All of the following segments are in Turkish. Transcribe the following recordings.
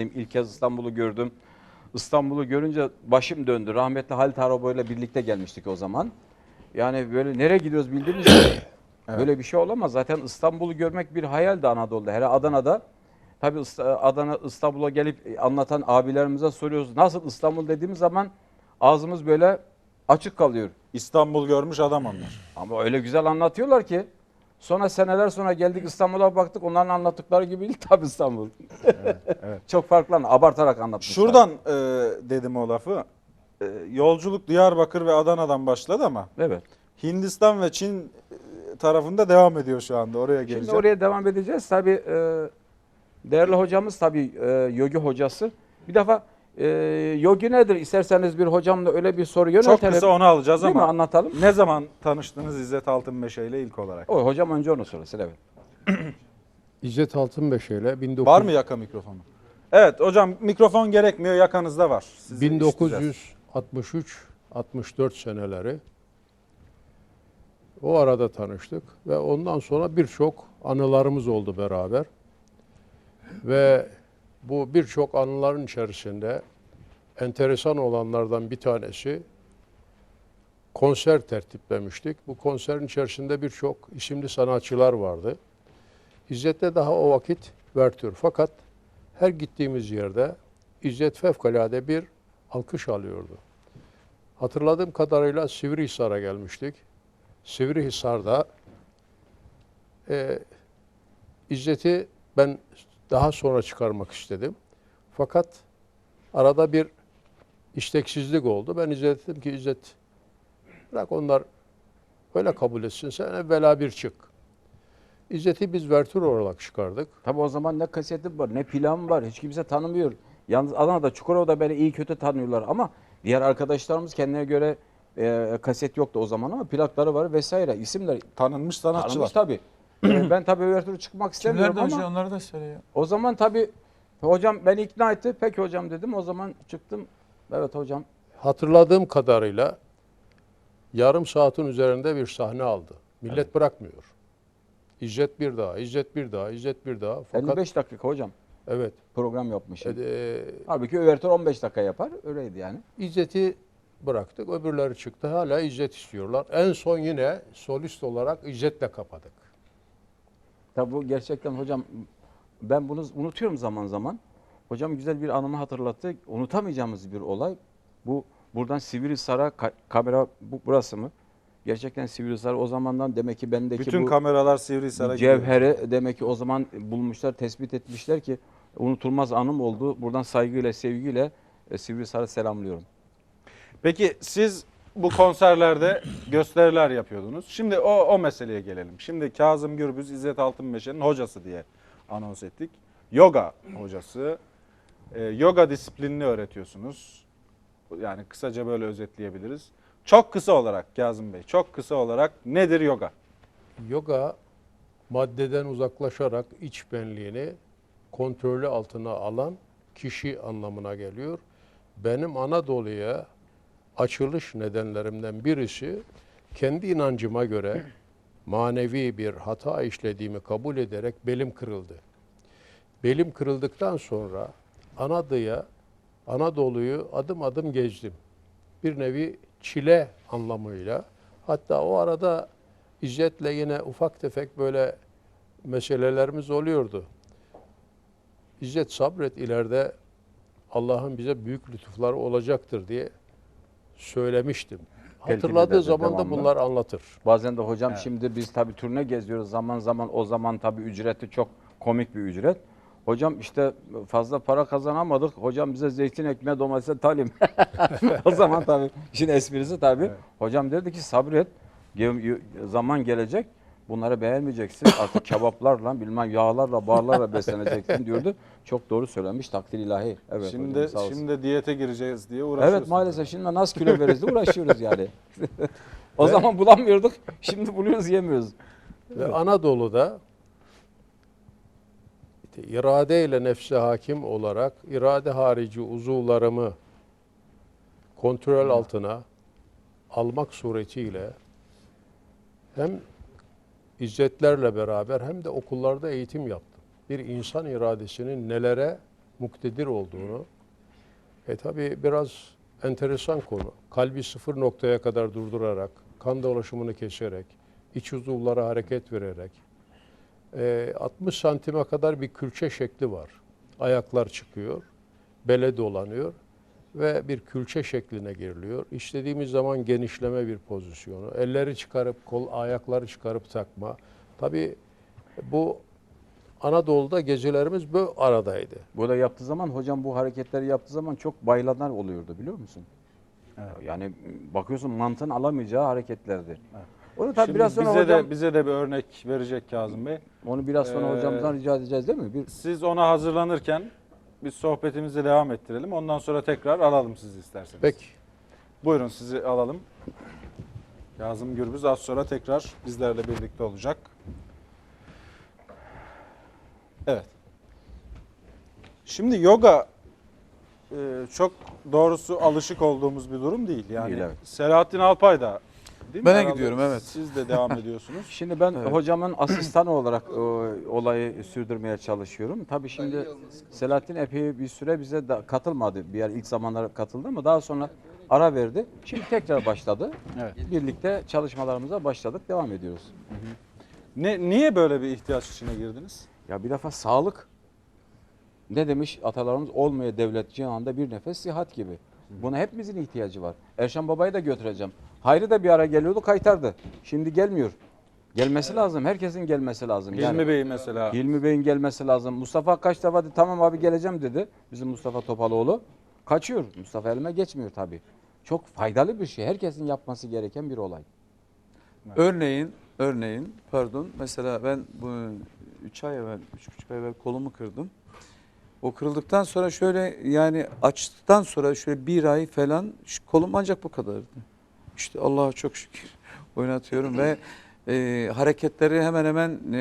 İlk kez İstanbul'u gördüm. İstanbul'u görünce başım döndü. Rahmetli Halit Arabo ile birlikte gelmiştik o zaman. Yani böyle nereye gidiyoruz bildiğiniz gibi. Böyle bir şey olamaz. Zaten İstanbul'u görmek bir hayaldi Anadolu'da. Hele Adana'da. Tabii İsta- Adana İstanbul'a gelip anlatan abilerimize soruyoruz. Nasıl İstanbul dediğimiz zaman ağzımız böyle açık kalıyor. İstanbul görmüş adam onlar. Ama öyle güzel anlatıyorlar ki. Sonra seneler sonra geldik İstanbul'a baktık. Onların anlattıkları gibi değil tabii İstanbul. evet. Çok farklı abartarak anlatmışlar. Şuradan e, dedim o lafı. E, yolculuk Diyarbakır ve Adana'dan başladı ama Evet. Hindistan ve Çin e, tarafında devam ediyor şu anda. Oraya geleceğim. Şimdi oraya devam edeceğiz. Tabii e, değerli hocamız tabii e, yogi hocası. Bir defa e, yogi nedir? İsterseniz bir hocamla öyle bir soru yöneltelim. Çok kısa onu alacağız Değil mi? ama Anlatalım. ne zaman tanıştınız İzzet Altınmeşe ile ilk olarak? O hocam önce onu söylesin evet. İzzet Altınbeş ile 19... Var mı yaka mikrofonu? Evet hocam mikrofon gerekmiyor yakanızda var. Sizi işiteceğiz. 1963-64 seneleri o arada tanıştık ve ondan sonra birçok anılarımız oldu beraber. Ve bu birçok anıların içerisinde enteresan olanlardan bir tanesi konser tertiplemiştik. Bu konserin içerisinde birçok isimli sanatçılar vardı. İzzet'te daha o vakit vertür. Fakat her gittiğimiz yerde İzzet fevkalade bir alkış alıyordu. Hatırladığım kadarıyla Sivrihisar'a gelmiştik. Sivrihisar'da e, İzzet'i ben daha sonra çıkarmak istedim. Fakat arada bir isteksizlik oldu. Ben İzzet'e dedim ki İzzet bırak onlar öyle kabul etsin sen evvela bir çık. İzzet'i biz vertür olarak çıkardık. Tabii o zaman ne kaseti var ne plan var. Hiç kimse tanımıyor. Yalnız Adana'da Çukurova'da beni iyi kötü tanıyorlar ama diğer arkadaşlarımız kendine göre e, kaset yoktu o zaman ama plakları var vesaire. isimler Tanınmış sanatçılar. tanınmış tabii. E, ben tabii övertürü çıkmak istemiyorum Kimlerdi ama hocam onları da söyle ya. o zaman tabii hocam beni ikna etti. Peki hocam dedim. O zaman çıktım. Evet hocam. Hatırladığım kadarıyla yarım saatin üzerinde bir sahne aldı. Millet bırakmıyor. İzzet bir daha, İzzet bir daha, İzzet bir daha. Fakat 55 dakika hocam evet, program yapmışım. e, Halbuki övertür 15 dakika yapar. Öyleydi yani. İzzet'i bıraktık. Öbürleri çıktı. Hala İzzet istiyorlar. En son yine solist olarak İzzet'le kapadık. Tabii bu gerçekten hocam ben bunu unutuyorum zaman zaman. Hocam güzel bir anımı hatırlattı. Unutamayacağımız bir olay. Bu buradan Sivrihisar'a ka- kamera bu burası mı? Gerçekten Sivrihisar o zamandan demek ki bendeki Bütün bu kameralar Sivrihisar'a gidiyor. cevheri demek ki o zaman bulmuşlar, tespit etmişler ki unutulmaz anım oldu. Buradan saygıyla, sevgiyle e, Sivrihisar'ı selamlıyorum. Peki siz bu konserlerde gösteriler yapıyordunuz. Şimdi o, o meseleye gelelim. Şimdi Kazım Gürbüz İzzet Altınmeşe'nin hocası diye anons ettik. Yoga hocası. Ee, yoga disiplinini öğretiyorsunuz. Yani kısaca böyle özetleyebiliriz. Çok kısa olarak Kazım Bey, çok kısa olarak nedir yoga? Yoga maddeden uzaklaşarak iç benliğini kontrolü altına alan kişi anlamına geliyor. Benim Anadolu'ya açılış nedenlerimden birisi kendi inancıma göre manevi bir hata işlediğimi kabul ederek belim kırıldı. Belim kırıldıktan sonra Anadolu'ya Anadolu'yu adım adım gezdim. Bir nevi çile anlamıyla. Hatta o arada İzzet'le yine ufak tefek böyle meselelerimiz oluyordu. İzzet sabret ileride Allah'ın bize büyük lütufları olacaktır diye söylemiştim. Hatırladığı zaman da devamlı. bunlar anlatır. Bazen de hocam Evet. şimdi biz tabii turne geziyoruz zaman zaman o zaman tabii ücreti çok komik bir ücret. Hocam işte fazla para kazanamadık. Hocam bize zeytin ekmeği domatese talim. o zaman tabii işin esprisi tabii. Evet. Hocam dedi ki sabret. Zaman gelecek. Bunları beğenmeyeceksin. Artık kebaplarla bilmem yağlarla barlarla besleneceksin diyordu. Çok doğru söylemiş takdir ilahi. Evet şimdi hocam, sağ olsun. şimdi diyete gireceğiz diye uğraşıyorsunuz. Evet maalesef şimdi nasıl kilo veririz diye uğraşıyoruz yani. o zaman bulamıyorduk. Şimdi buluyoruz yemiyoruz. Ve Anadolu'da işte irade ile nefse hakim olarak irade harici uzuvlarımı kontrol altına almak suretiyle hem izzetlerle beraber hem de okullarda eğitim yaptım. Bir insan iradesinin nelere muktedir olduğunu. E tabi biraz enteresan konu. Kalbi sıfır noktaya kadar durdurarak, kan dolaşımını keserek, iç uzuvlara hareket vererek, e, 60 santime kadar bir külçe şekli var. Ayaklar çıkıyor, bele dolanıyor ve bir külçe şekline giriliyor. İstediğimiz zaman genişleme bir pozisyonu. Elleri çıkarıp, kol, ayakları çıkarıp takma. Tabii bu Anadolu'da gecelerimiz bu aradaydı. Böyle yaptığı zaman hocam bu hareketleri yaptığı zaman çok bayılanlar oluyordu biliyor musun? Evet. Yani bakıyorsun mantığın alamayacağı hareketlerdi. Onu tabii Şimdi biraz sonra bize hocam de bize de bir örnek verecek Kazım Bey. onu biraz sonra Ee, hocamızdan rica edeceğiz değil mi? Bir Siz ona hazırlanırken biz sohbetimizi devam ettirelim. Ondan sonra tekrar alalım sizi isterseniz. Peki. Buyurun sizi alalım. Kazım Gürbüz az sonra tekrar bizlerle birlikte olacak. Evet. Şimdi yoga e, çok doğrusu alışık olduğumuz bir durum değil. Yani Değil, evet. Selahattin Alpay da değil mi? Ben Herhalde gidiyorum, evet. Siz de devam ediyorsunuz. Şimdi ben Evet. hocamın asistanı olarak e, olayı sürdürmeye çalışıyorum. Tabii şimdi Selahattin epey bir süre bize da katılmadı. Bir yer ilk zamanlar katıldı ama daha sonra ara verdi. Şimdi tekrar başladı. Evet. Birlikte çalışmalarımıza başladık. Devam ediyoruz. Ne niye böyle bir ihtiyaç içine girdiniz? Ya bir defa sağlık ne demiş atalarımız olmaya devlet cihanda bir nefes sihat gibi. Buna hepimizin ihtiyacı var. Erşan Baba'yı da götüreceğim. Hayri da bir ara geliyordu kaytardı. Şimdi gelmiyor. Gelmesi lazım. Herkesin gelmesi lazım. Hilmi Bey mesela. Hilmi Bey'in gelmesi lazım. Mustafa kaç defa dedi tamam abi geleceğim dedi. Bizim Mustafa Topaloğlu. Kaçıyor. Mustafa elime geçmiyor tabii. Çok faydalı bir şey. Herkesin yapması gereken bir olay. Örneğin, örneğin pardon mesela ben bu 3 ay evvel, 3,5 ay evvel kolumu kırdım. O kırıldıktan sonra şöyle yani açtıktan sonra şöyle bir ay falan kolum ancak bu kadardı. İşte Allah'a çok şükür oynatıyorum ve e, hareketleri hemen hemen e,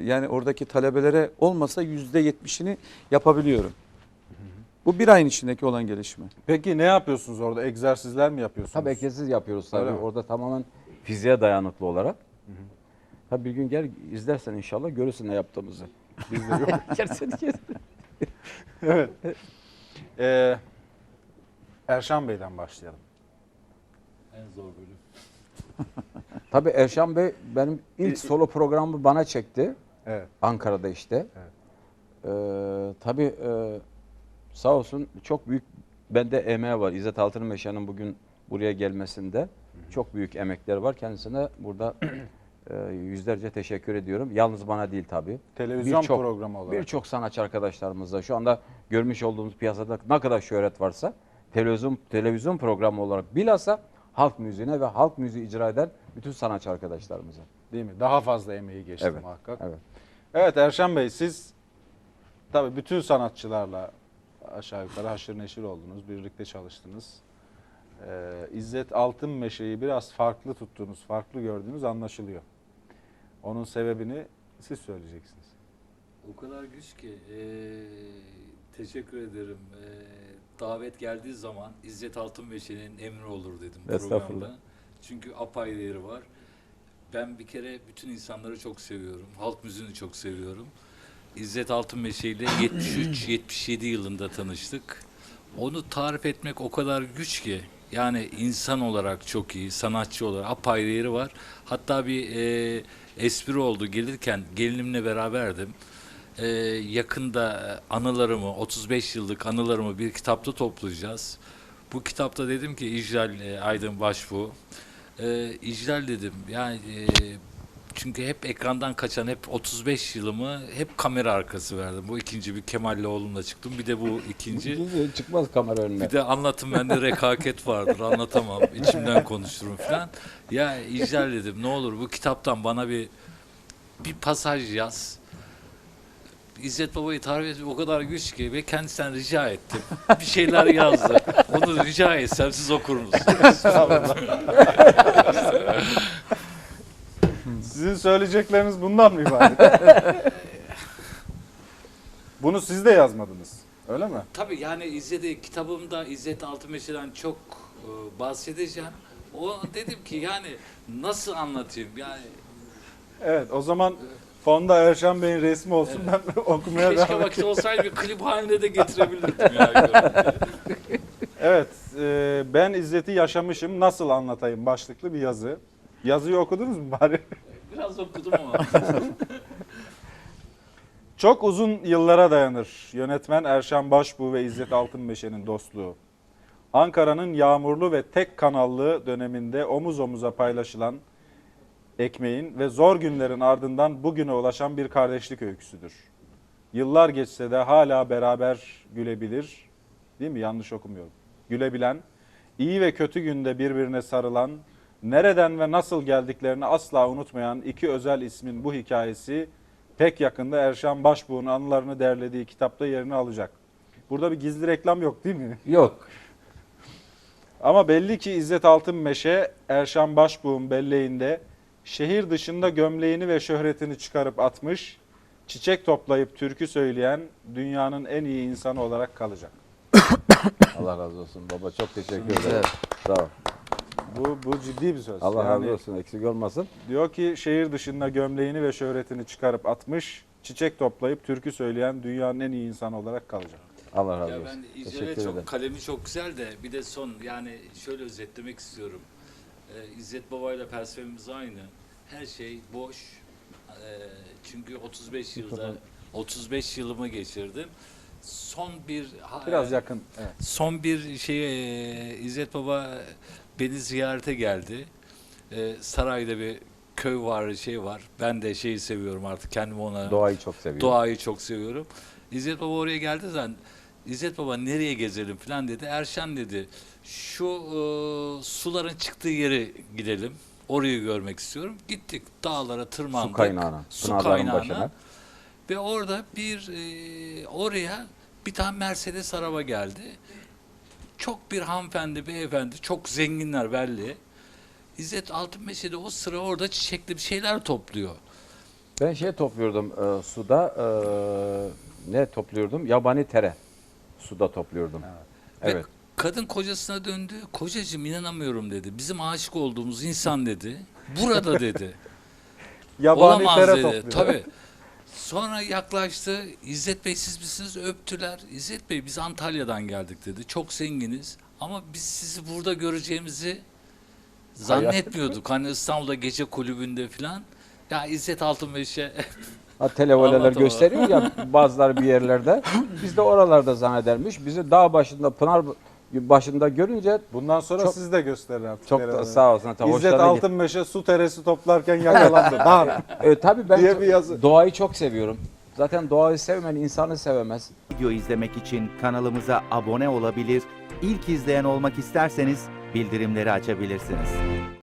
yani oradaki talebelere olmasa yüzde yetmişini yapabiliyorum. Bu bir ayın içindeki olan gelişme. Peki ne yapıyorsunuz orada? Egzersizler mi yapıyorsunuz? Tabii egzersiz yapıyoruz tabii. Öyle mi? Orada tamamen fiziğe dayanıklı olarak. Tabii bir gün gel izlersen inşallah görürsün ne yaptığımızı. Biz de yok. Gerçekten evet. Ee, Erşan Bey'den başlayalım. En zor bölüm. Tabii Erşan Bey benim ilk solo programı bana çekti. Evet. Ankara'da işte. Evet. Ee, tabii e, sağ olsun çok büyük bende emeği var. İzzet Altınmeşe'nin bugün buraya gelmesinde çok büyük emekler var. Kendisine burada e, yüzlerce teşekkür ediyorum. Yalnız bana değil tabii. Televizyon Birçok- programı olarak. Birçok sanatçı arkadaşlarımızda şu anda görmüş olduğumuz piyasada ne kadar şöhret varsa televizyon televizyon programı olarak bilhassa halk müziğine ve halk müziği icra eden bütün sanatçı arkadaşlarımıza. Değil mi? Daha fazla emeği geçti Evet, muhakkak. evet. Evet Erşan Bey siz tabii bütün sanatçılarla aşağı yukarı haşır neşir oldunuz. Birlikte çalıştınız. Ee, İzzet Altınmeşe'yi biraz farklı tuttuğunuz, farklı gördüğünüz anlaşılıyor. Onun sebebini siz söyleyeceksiniz. O kadar güç ki eee, teşekkür ederim. Eee, davet geldiği zaman İzzet Altınmeşe'nin emri olur dedim programda. Çünkü apayrı yeri var. Ben bir kere bütün insanları çok seviyorum. Halk müziğini çok seviyorum. İzzet Altınmeşe ile 73-77 yılında tanıştık. Onu tarif etmek o kadar güç ki. Yani insan olarak çok iyi, sanatçı olarak apayrı yeri var. Hatta bir e, espri oldu gelirken gelinimle beraberdim. E, yakında anılarımı, 35 yıllık anılarımı bir kitapta toplayacağız. Bu kitapta dedim ki İclal e, Aydın Başbuğ. E, İclal dedim yani e, çünkü hep ekrandan kaçan hep 35 yılımı hep kamera arkası verdim. Bu ikinci bir Kemal'le oğlumla çıktım. Bir de bu ikinci. çıkmaz kamera önüne. Bir de anlatım bende rekaket vardır anlatamam içimden konuştururum falan. Ya İclal dedim ne olur bu kitaptan bana bir bir pasaj yaz. İzzet Baba'yı tarif etmek o kadar güç ki ve kendisinden rica ettim. Bir şeyler yazdı. Onu rica etsem siz okur musunuz? Sizin söyleyecekleriniz bundan mı ibaret? Bunu siz de yazmadınız. Öyle mi? Tabii yani İzzet'i kitabımda İzzet Altınmeşe'den çok e, bahsedeceğim. O dedim ki yani nasıl anlatayım yani Evet o zaman Fonda Erşan Bey'in resmi olsun ben okumaya Keşke devam vakit olsaydı bir klip halinde de getirebilirdim. Evet, e, ben İzzet'i yaşamışım nasıl anlatayım başlıklı bir yazı. Yazıyı okudunuz mu bari? Biraz okudum ama. Çok uzun yıllara dayanır yönetmen Erşan Başbuğ ve İzzet Altınmeşe'nin dostluğu. Ankara'nın yağmurlu ve tek kanallı döneminde omuz omuza paylaşılan ekmeğin ve zor günlerin ardından bugüne ulaşan bir kardeşlik öyküsüdür. Yıllar geçse de hala beraber gülebilir, değil mi? Yanlış okumuyorum. Gülebilen, iyi ve kötü günde birbirine sarılan, nereden ve nasıl geldiklerini asla unutmayan iki özel ismin bu hikayesi pek yakında Erşan Başbuğ'un anılarını derlediği kitapta yerini alacak. Burada bir gizli reklam yok değil mi? Yok. Ama belli ki İzzet Altınmeşe Erşan Başbuğ'un belleğinde şehir dışında gömleğini ve şöhretini çıkarıp atmış, çiçek toplayıp türkü söyleyen dünyanın en iyi insanı olarak kalacak. Allah razı olsun baba. Çok teşekkür ederim. Sağ ol. Bu, bu ciddi bir söz. Allah Yani razı olsun. Eksik olmasın. Diyor ki şehir dışında gömleğini ve şöhretini çıkarıp atmış, çiçek toplayıp türkü söyleyen dünyanın en iyi insanı olarak kalacak. Allah razı ya olsun. ben İzzet'e Teşekkür ederim. çok kalemi çok güzel de bir de son yani şöyle özetlemek istiyorum. Ee, İzzet Baba ile felsefemiz aynı. Her şey boş. Ee, çünkü 35 yılda 35 yılımı geçirdim. Son bir Biraz yakın. Evet. Son bir şey e, İzzet Baba beni ziyarete geldi. E, sarayda bir köy var, şey var. Ben de şeyi seviyorum artık kendimi ona Doğayı çok seviyorum. doğayı çok seviyorum. İzzet Baba oraya geldi zaman İzzet Baba nereye gezelim falan dedi. Erşan dedi şu e, suların çıktığı yere gidelim. Orayı görmek istiyorum. Gittik dağlara tırmandık. Su kaynağına. Su kaynağına. başına. Ve orada bir e, oraya bir tane Mercedes araba geldi. Çok bir hanımefendi, beyefendi, çok zenginler belli. İzzet Altınmeşe de o sıra orada çiçekli bir şeyler topluyor. Ben şey topluyordum e, suda. e, ne topluyordum? Yabani tere. Suda topluyordum. Evet. Ve kadın kocasına döndü. Kocacığım inanamıyorum dedi. Bizim aşık olduğumuz insan dedi. Burada dedi. Yabani Olamaz tere dedi. topluyor. Tabii. Sonra yaklaştı. İzzet Bey siz misiniz? Öptüler. İzzet Bey biz Antalya'dan geldik dedi. Çok zenginiz. Ama biz sizi burada göreceğimizi zannetmiyorduk. Hani İstanbul'da gece kulübünde falan. Ya İzzet Altınmeşe Ha, televoleler gösteriyor ya bazıları bir yerlerde. Biz de oralarda zannedermiş. Bizi dağ başında, pınar başında görünce Bundan sonra Çok- siz de gösterin artık. çok da sağ olsun. Tabii İzzet hoşlarına Altınmeşe su teresi toplarken yakalandı. Daha E, tabii ben diye bir yazı. doğayı çok seviyorum. Zaten doğayı sevmeyen insanı sevemez. Video izlemek için kanalımıza abone olabilir, ilk izleyen olmak isterseniz bildirimleri açabilirsiniz.